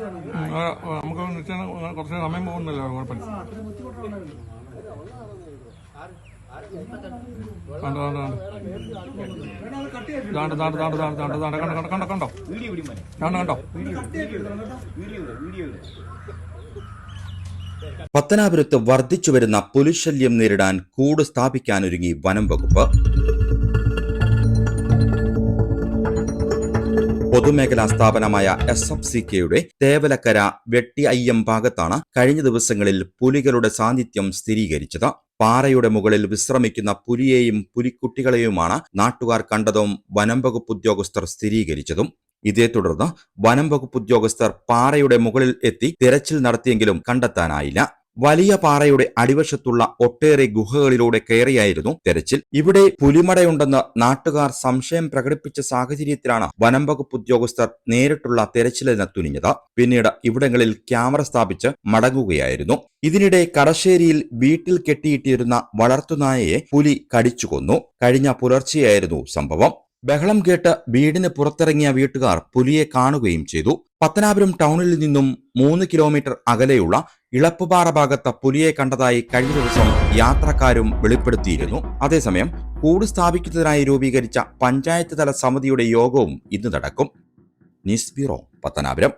നമുക്ക് നിശ്ചയം കുറച്ച് സമയം പോകുന്നല്ലോ കുഴപ്പമില്ല കണ്ടോ കണ്ടോ കണ്ടോ. കണ്ടോ കണ്ടോ കണ്ടോ കണ്ടോ? കണ്ടോ പത്തനാപുരത്ത് വർദ്ധിച്ചുവരുന്ന പുലിശല്യം നേരിടാൻ കൂട് സ്ഥാപിക്കാനൊരുങ്ങി വനം വകുപ്പ്. പൊതുമേഖലാ സ്ഥാപനമായ എസ് എഫ് സി കെയുടെ തേവലക്കര വെട്ടി അയ്യം ഭാഗത്താണ് കഴിഞ്ഞ ദിവസങ്ങളിൽ പുലികളുടെ സാന്നിധ്യം സ്ഥിരീകരിച്ചത്. പാറയുടെ മുകളിൽ വിശ്രമിക്കുന്ന പുലിയെയും പുലിക്കുട്ടികളെയുമാണ് നാട്ടുകാർ കണ്ടതും വനം വകുപ്പ് ഉദ്യോഗസ്ഥർ സ്ഥിരീകരിച്ചതും. ഇതേ തുടർന്ന് വനം വകുപ്പ് ഉദ്യോഗസ്ഥർ പാറയുടെ മുകളിൽ എത്തി തിരച്ചിൽ നടത്തിയെങ്കിലും കണ്ടെത്താനായില്ല. വലിയ പാറയുടെ അടിവശത്തുള്ള ഒട്ടേറെ ഗുഹകളിലൂടെ കയറിയായിരുന്നു തെരച്ചിൽ. ഇവിടെ പുലിമടയുണ്ടെന്ന് നാട്ടുകാർ സംശയം പ്രകടിപ്പിച്ച സാഹചര്യത്തിലാണ് വനം വകുപ്പ് ഉദ്യോഗസ്ഥർ നേരിട്ടുള്ള തെരച്ചിലിന് തുനിഞ്ഞത്. പിന്നീട് ഇവിടങ്ങളിൽ ക്യാമറ സ്ഥാപിച്ച് മടങ്ങുകയായിരുന്നു. ഇതിനിടെ കടശ്ശേരിയിൽ വീട്ടിൽ കെട്ടിയിട്ടിരുന്ന വളർത്തുനായയെ പുലി കടിച്ചുകൊന്നു കഴിഞ്ഞ പുലർച്ചെയായിരുന്നു സംഭവം. ബഹളം കേട്ട് വീടിന് പുറത്തിറങ്ങിയ വീട്ടുകാർ പുലിയെ കാണുകയും ചെയ്തു. പത്തനാപുരം ടൗണിൽ നിന്നും മൂന്ന് കിലോമീറ്റർ അകലെയുള്ള ഇളപ്പുപാറ ഭാഗത്ത് പുലിയെ കണ്ടതായി കഴിഞ്ഞ ദിവസം യാത്രക്കാരും വെളിപ്പെടുത്തിയിരുന്നു. അതേസമയം കൂട് സ്ഥാപിക്കുന്നതിനായി രൂപീകരിച്ച പഞ്ചായത്ത് തല സമിതിയുടെ യോഗവും ഇന്ന് നടക്കും. News bureau Pathanapuram.